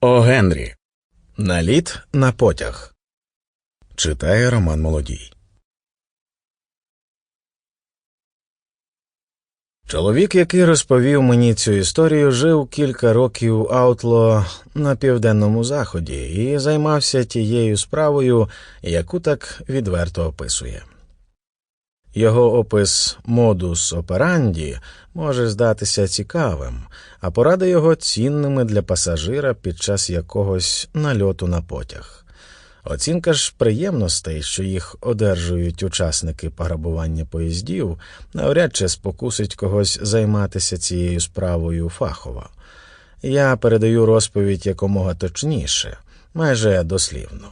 О Генрі. Наліт на потяг. Читає Роман Молодій. Чоловік, який розповів мені цю історію, жив кілька років аутло на південному заході і займався тією справою, яку так відверто описує. Його опис модус операнді може здатися цікавим, а поради його цінними для пасажира під час якогось нальоту на потяг. Оцінка ж приємностей, що їх одержують учасники пограбування поїздів, навряд чи спокусить когось займатися цією справою фахово. Я передаю розповідь якомога точніше, майже дослівно.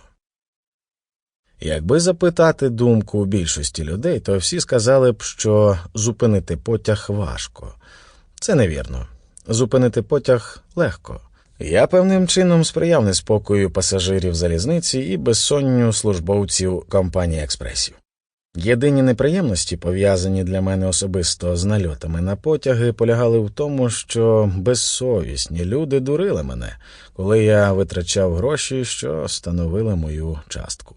Якби запитати думку більшості людей, то всі сказали б, що зупинити потяг важко. Це невірно. Зупинити потяг легко. Я певним чином сприяв неспокою пасажирів залізниці і безсонню службовців компанії експресів. Єдині неприємності, пов'язані для мене особисто з нальотами на потяги, полягали в тому, що безсовісні люди дурили мене, коли я витрачав гроші, що становили мою частку.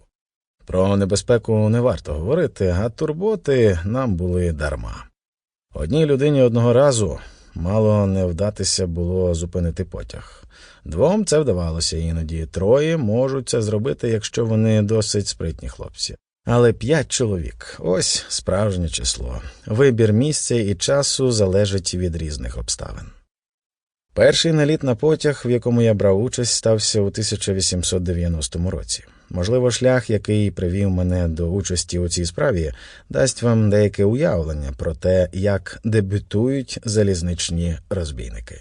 Про небезпеку не варто говорити, а турботи нам були дарма. Одній людині одного разу мало не вдатися було зупинити потяг. Двом це вдавалося іноді, троє можуть це зробити, якщо вони досить спритні хлопці. Але п'ять чоловік ось справжнє число. Вибір місця і часу залежить від різних обставин. Перший наліт на потяг, в якому я брав участь, стався у 1890 році. Можливо, шлях, який привів мене до участі у цій справі, дасть вам деяке уявлення про те, як дебютують залізничні розбійники.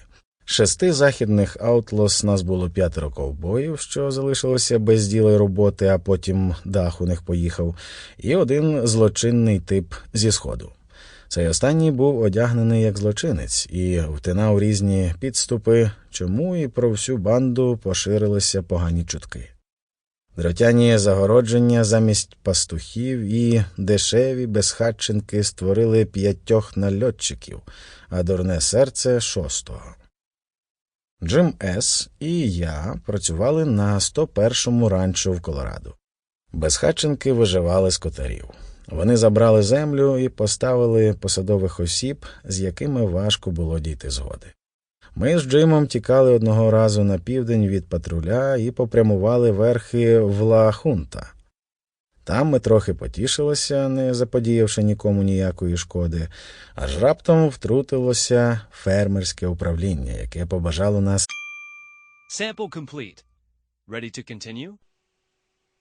Шести західних аутлос нас було п'ятеро ковбоїв, що залишилося без діла роботи, а потім дах у них поїхав, і один злочинний тип зі сходу. Цей останній був одягнений як злочинець і втинав різні підступи, чому і про всю банду поширилися погані чутки. Дротяні загородження замість пастухів і дешеві безхатченки створили п'ятьох нальотчиків, а дурне серце шостого. Джим С. і я працювали на 101-му ранчо в Колорадо. Безхатченки виживали скотарів. Вони забрали землю і поставили посадових осіб, з якими важко було дійти згоди. Ми з Джимом тікали одного разу на південь від патруля і попрямували верхи в Ла-Хунта. Там ми трохи потішилися, не заподіявши нікому ніякої шкоди, аж раптом втрутилося фермерське управління, яке побажало нас Sample complete. Ready to continue?